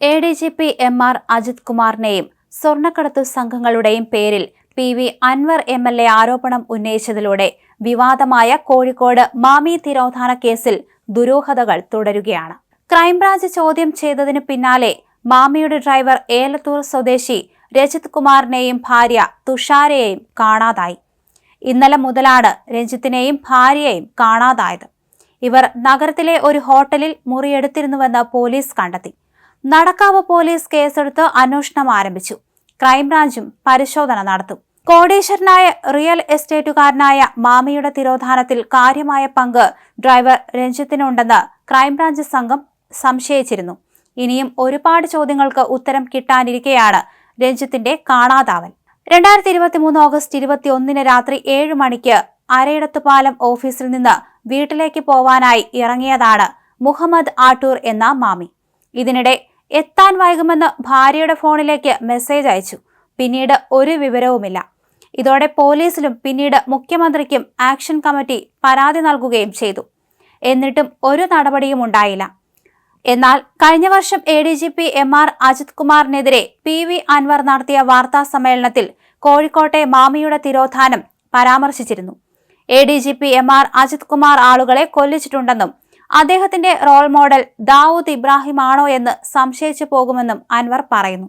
A D G P M R Ajith കുമാറിനെയും സ്വർണക്കടത്തു സംഘങ്ങളുടെയും പേരിൽ P V Anwar M L A ആരോപണം ഉന്നയിച്ചതിലൂടെ വിവാദമായ കോഴിക്കോട് മാമി തിരോധാന കേസിൽ ദുരൂഹതകൾ തുടരുകയാണ്. ക്രൈംബ്രാഞ്ച് ചോദ്യം ചെയ്തതിനു പിന്നാലെ മാമിയുടെ ഡ്രൈവർ ഏലത്തൂർ സ്വദേശി രജിത് കുമാറിനെയും ഭാര്യ തുഷാരയെയും കാണാതായി. ഇന്നലെ മുതലാണ് രഞ്ജിത്തിനെയും ഭാര്യയെയും കാണാതായത്. ഇവർ നഗരത്തിലെ ഒരു ഹോട്ടലിൽ മുറിയെടുത്തിരുന്നുവെന്ന് പോലീസ് കണ്ടെത്തി. നടക്കാവ് പോലീസ് കേസെടുത്ത് അന്വേഷണം ആരംഭിച്ചു. ക്രൈംബ്രാഞ്ചും പരിശോധന നടത്തും. കോടീശ്വരനായ റിയൽ എസ്റ്റേറ്റുകാരനായ മാമിയുടെ തിരോധാനത്തിൽ കാര്യമായ പങ്ക് ഡ്രൈവർ രഞ്ജിത്തിനുണ്ടെന്ന് ക്രൈംബ്രാഞ്ച് സംഘം സംശയിച്ചിരുന്നു. ഇനിയും ഒരുപാട് ചോദ്യങ്ങൾക്ക് ഉത്തരം കിട്ടാനിരിക്കെയാണ് രഞ്ജിത്തിന്റെ കാണാതാവൽ. രണ്ടായിരത്തി ഇരുപത്തി മൂന്ന് ഓഗസ്റ്റ് ഇരുപത്തി ഒന്നിന് രാത്രി ഏഴ് മണിക്ക് അരയിടത്തുപാലം ഓഫീസിൽ നിന്ന് വീട്ടിലേക്ക് പോവാനായി ഇറങ്ങിയതാണ് മുഹമ്മദ് ആട്ടൂർ എന്ന മാമി. ഇതിനിടെ എത്താൻ വൈകുമെന്ന് ഭാര്യയുടെ ഫോണിലേക്ക് മെസ്സേജ് അയച്ചു. പിന്നീട് ഒരു വിവരവുമില്ല. ഇതോടെ പോലീസിലും പിന്നീട് മുഖ്യമന്ത്രിക്കും ആക്ഷൻ കമ്മിറ്റി പരാതി നൽകുകയും ചെയ്തു. എന്നിട്ടും ഒരു നടപടിയും ഉണ്ടായില്ല. എന്നാൽ കഴിഞ്ഞ വർഷം A D G P M R Ajith കുമാറിനെതിരെ P V Anvar നടത്തിയ വാർത്താ സമ്മേളനത്തിൽ കോഴിക്കോട്ടെ മാമിയുടെ തിരോധാനം പരാമർശിച്ചിരുന്നു. A D G P M R Ajith Kumar ആളുകളെ കൊല്ലിച്ചിട്ടുണ്ടെന്നും അദ്ദേഹത്തിന്റെ റോൾ മോഡൽ ദാവൂദ് ഇബ്രാഹിം ആണോ എന്ന് സംശയിച്ചു പോകുമെന്നും അൻവർ പറയുന്നു.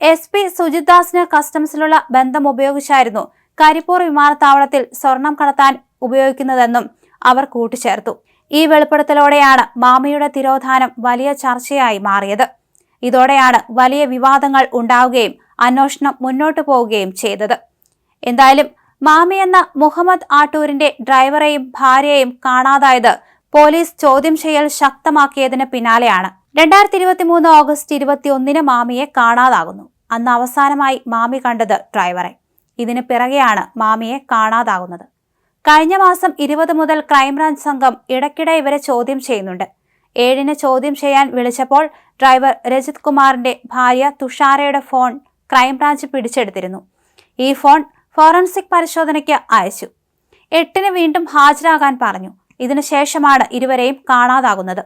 എസ് പി സുജിത് ദാസിന് കസ്റ്റംസിലുള്ള ബന്ധം ഉപയോഗിച്ചായിരുന്നു കരിപ്പൂർ വിമാനത്താവളത്തിൽ സ്വർണം കടത്താൻ ഉപയോഗിക്കുന്നതെന്നും അവർ കൂട്ടിച്ചേർത്തു. ഈ വെളിപ്പെടുത്തലോടെയാണ് മാമയുടെ തിരോധാനം വലിയ ചർച്ചയായി മാറിയത്. ഇതോടെയാണ് വലിയ വിവാദങ്ങൾ ഉണ്ടാവുകയും അന്വേഷണം മുന്നോട്ടു പോവുകയും ചെയ്തത്. എന്തായാലും മാമി എന്ന മുഹമ്മദ് ആട്ടൂരിന്റെ ഡ്രൈവറെയും ഭാര്യയെയും കാണാതായത് പോലീസ് ചോദ്യം ചെയ്യൽ ശക്തമാക്കിയതിന് പിന്നാലെയാണ്. രണ്ടായിരത്തി ഇരുപത്തി മൂന്ന് ഓഗസ്റ്റ് ഇരുപത്തി ഒന്നിന് മാമിയെ കാണാതാകുന്നു. അന്ന് അവസാനമായി മാമി കണ്ടത് ഡ്രൈവറെ. ഇതിന് പിറകെയാണ് മാമിയെ കാണാതാകുന്നത്. കഴിഞ്ഞ മാസം ഇരുപത് മുതൽ ക്രൈംബ്രാഞ്ച് സംഘം ഇടയ്ക്കിടെ ഇവരെ ചോദ്യം ചെയ്യുന്നുണ്ട്. ഏഴിന് ചോദ്യം ചെയ്യാൻ വിളിച്ചപ്പോൾ ഡ്രൈവർ രജിത് കുമാറിന്റെ ഭാര്യ തുഷാരയുടെ ഫോൺ ക്രൈംബ്രാഞ്ച് പിടിച്ചെടുത്തിരുന്നു. ഈ ഫോൺ ഫോറൻസിക് പരിശോധനയ്ക്ക് അയച്ചു. എട്ടിന് വീണ്ടും ഹാജരാകാൻ പറഞ്ഞു. ഇതിനുശേഷമാണ് ഇരുവരെയും കാണാതാകുന്നത്.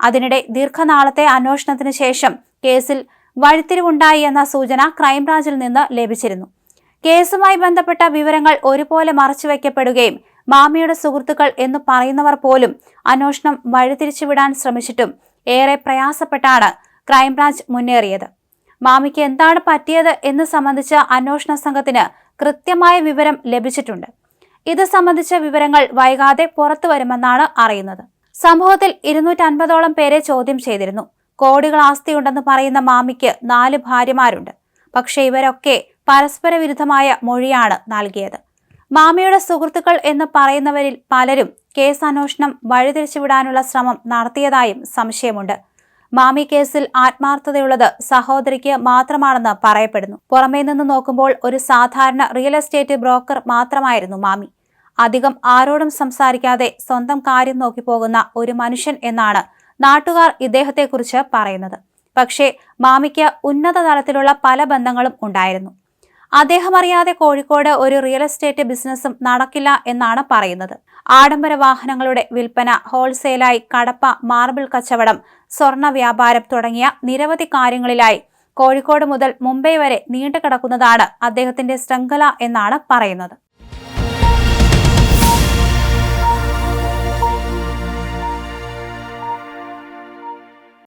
അതിനിടെ ദീർഘനാളത്തെ അന്വേഷണത്തിന് ശേഷം കേസിൽ വഴിത്തിരിവുണ്ടായി എന്ന സൂചന ക്രൈംബ്രാഞ്ചിൽ നിന്ന് ലഭിച്ചിരുന്നു. കേസുമായി ബന്ധപ്പെട്ട വിവരങ്ങൾ ഒരുപോലെ മറച്ചുവെക്കപ്പെടുകയും മാമിയുടെ സുഹൃത്തുക്കൾ എന്ന് പറയുന്നവർ പോലും അന്വേഷണം വഴിതിരിച്ചുവിടാൻ ശ്രമിച്ചിട്ടും ഏറെ പ്രയാസപ്പെട്ടാണ് ക്രൈംബ്രാഞ്ച് മുന്നേറിയത്. മാമിക്ക് എന്താണ് പറ്റിയത് എന്ന് സംബന്ധിച്ച അന്വേഷണ സംഘത്തിന് കൃത്യമായ വിവരം ലഭിച്ചിട്ടുണ്ട്. ഇത് സംബന്ധിച്ച വിവരങ്ങൾ വൈകാതെ പുറത്തു വരുമെന്നാണ് അറിയുന്നത്. സംഭവത്തിൽ ഇരുന്നൂറ്റൻപതോളം പേരെ ചോദ്യം ചെയ്തിരുന്നു. കോടികൾ ആസ്തിയുണ്ടെന്ന് പറയുന്ന മാമിക്ക് നാല് ഭാര്യമാരുണ്ട്. പക്ഷെ ഇവരൊക്കെ പരസ്പര വിരുദ്ധമായ മൊഴിയാണ് നൽകിയത്. മാമിയുടെ സുഹൃത്തുക്കൾ എന്ന് പറയുന്നവരിൽ പലരും കേസ് അന്വേഷണം വഴിതിരിച്ചുവിടാനുള്ള ശ്രമം നടത്തിയതായും സംശയമുണ്ട്. മാമി കേസിൽ ആത്മാർത്ഥതയുള്ളത് സഹോദരിക്ക് മാത്രമാണെന്ന് പറയപ്പെടുന്നു. പുറമേ നിന്ന് നോക്കുമ്പോൾ ഒരു സാധാരണ റിയൽ എസ്റ്റേറ്റ് ബ്രോക്കർ മാത്രമായിരുന്നു മാമി. അധികം ആരോടും സംസാരിക്കാതെ സ്വന്തം കാര്യം നോക്കി പോകുന്ന ഒരു മനുഷ്യൻ എന്നാണ് നാട്ടുകാർ ഇദ്ദേഹത്തെക്കുറിച്ച് പറയുന്നത്. പക്ഷേ മാമിക്ക് ഉന്നത തലത്തിലുള്ള പല ബന്ധങ്ങളും ഉണ്ടായിരുന്നു. അദ്ദേഹം അറിയാതെ കോഴിക്കോട് ഒരു റിയൽ എസ്റ്റേറ്റ് ബിസിനസ്സും നടക്കില്ല എന്നാണ് പറയുന്നത്. ആഡംബര വാഹനങ്ങളുടെ വിൽപ്പന ഹോൾസെയിലായി കടപ്പ മാർബിൾ കച്ചവടം സ്വർണ വ്യാപാരം തുടങ്ങിയ നിരവധി കാര്യങ്ങളിലായി കോഴിക്കോട് മുതൽ മുംബൈ വരെ നീണ്ടുകിടക്കുന്നതാണ് അദ്ദേഹത്തിന്റെ ശൃംഖല എന്നാണ് പറയുന്നത്.